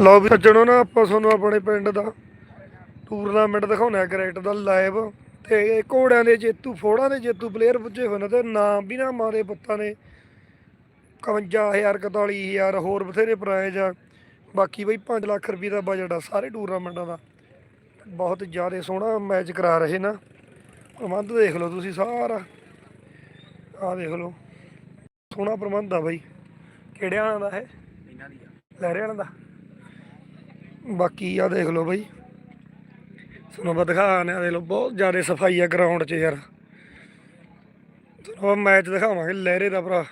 ਲਓ ਵੀ ਸੱਜਣੋ ਨਾ ਆਪਾਂ ਤੁਹਾਨੂੰ ਆਪਣੇ ਪਿੰਡ ਦਾ ਟੂਰਨਾਮੈਂਟ ਦਿਖਾਉਣਾ ਕ੍ਰਿਕਟ ਦਾ ਲਾਈਵ ਤੇ ਘੋੜਿਆਂ ਦੇ ਜੇਤੂ ਫੋੜਾਂ ਦੇ ਜੇਤੂ ਪਲੇਅਰ ਪੁੱਜੇ ਹੋਏ ਨੇ ਤੇ ਨਾਮ ਵੀ ਨਾ ਮਾਰੇ ਪੁੱਤਾਂ ਨੇ। 51000 41000 ਹੋਰ ਬਥੇਰੇ ਪ੍ਰਾਈਜ਼ ਆ। ਬਾਕੀ ਬਈ 5 ਲੱਖ ਰੁਪਏ ਦਾ ਬਜਟ ਆ ਸਾਰੇ ਟੂਰਨਾਮੈਂਟਾਂ ਦਾ। ਬਹੁਤ ਜ਼ਿਆਦਾ ਸੋਹਣਾ ਮੈਚ ਕਰਾ ਰਹੇ ਨਾ। ਪ੍ਰਬੰਧ ਦੇਖ ਲਓ ਤੁਸੀਂ ਸਾਰਾ। ਆਹ ਦੇਖ ਲਓ। ਸੋਹਣਾ ਪ੍ਰਬੰਧ ਆ ਬਈ। ਕਿਹੜੇ ਵਾਲਾ ਦਾ ਹੈ ਇਹਨਾਂ ਦੀ ਆ। ਲਹਿਰੇ ਵਾਲਾ ਦਾ। ਬਾਕੀ ਆ ਦੇਖ ਲਓ ਬਈ। ਤੁਹਾਨੂੰ ਮੈਂ ਦਿਖਾਣੇ ਆ ਦੇਖ ਲਓ, ਬਹੁਤ ਜ਼ਿਆਦਾ ਸਫ਼ਾਈ ਆ ਗਰਾਊਂਡ 'ਚ ਯਾਰ। ਤੁਹਾਨੂੰ ਮੈਚ ਦਿਖਾਵਾਂਗੇ ਲਹਿਰੇ ਦਾ ਭਰਾ।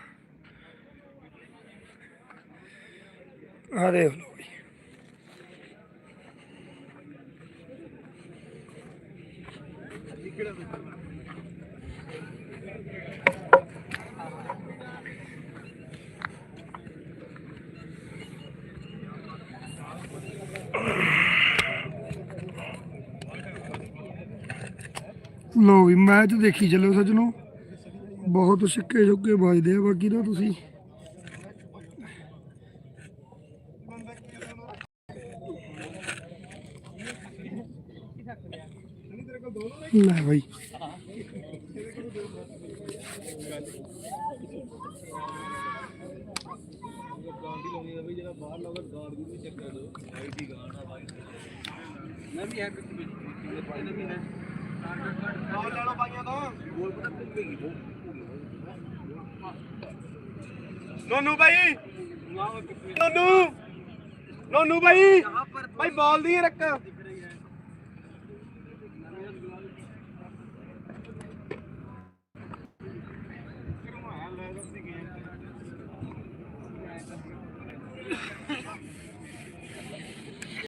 ਆ ਦੇਖ ਲਓ ਬਈ। ਲੋ ਵੀ ਮੈਚ ਦੇਖੀ ਚੱਲੋ ਸੱਜਣੋ। ਬਹੁਤ ਸਿੱਕੇ ਜੁੱਕੇ ਵੱਜਦੇ ਆ ਬਾਕੀ ਤਾਂ ਤੁਸੀਂ। ਲੈ ਭਾਈ ਮੈਂ ਵੀ ਹੈ ਕਿ ਮੇਰੇ ਪਾਈ ਨਾ ਵੀ ਹੈ ਬਾਲ ਲੈ ਲਓ ਬਾਈਆਂ ਤੋਂ ਬੋਲ ਨੋਨੂ ਭਾਈ ਨੋਨੂ। ਨੋਨੂ ਭਾਈ ਭਾਈ ਬਾਲ ਦੀ ਰੱਖ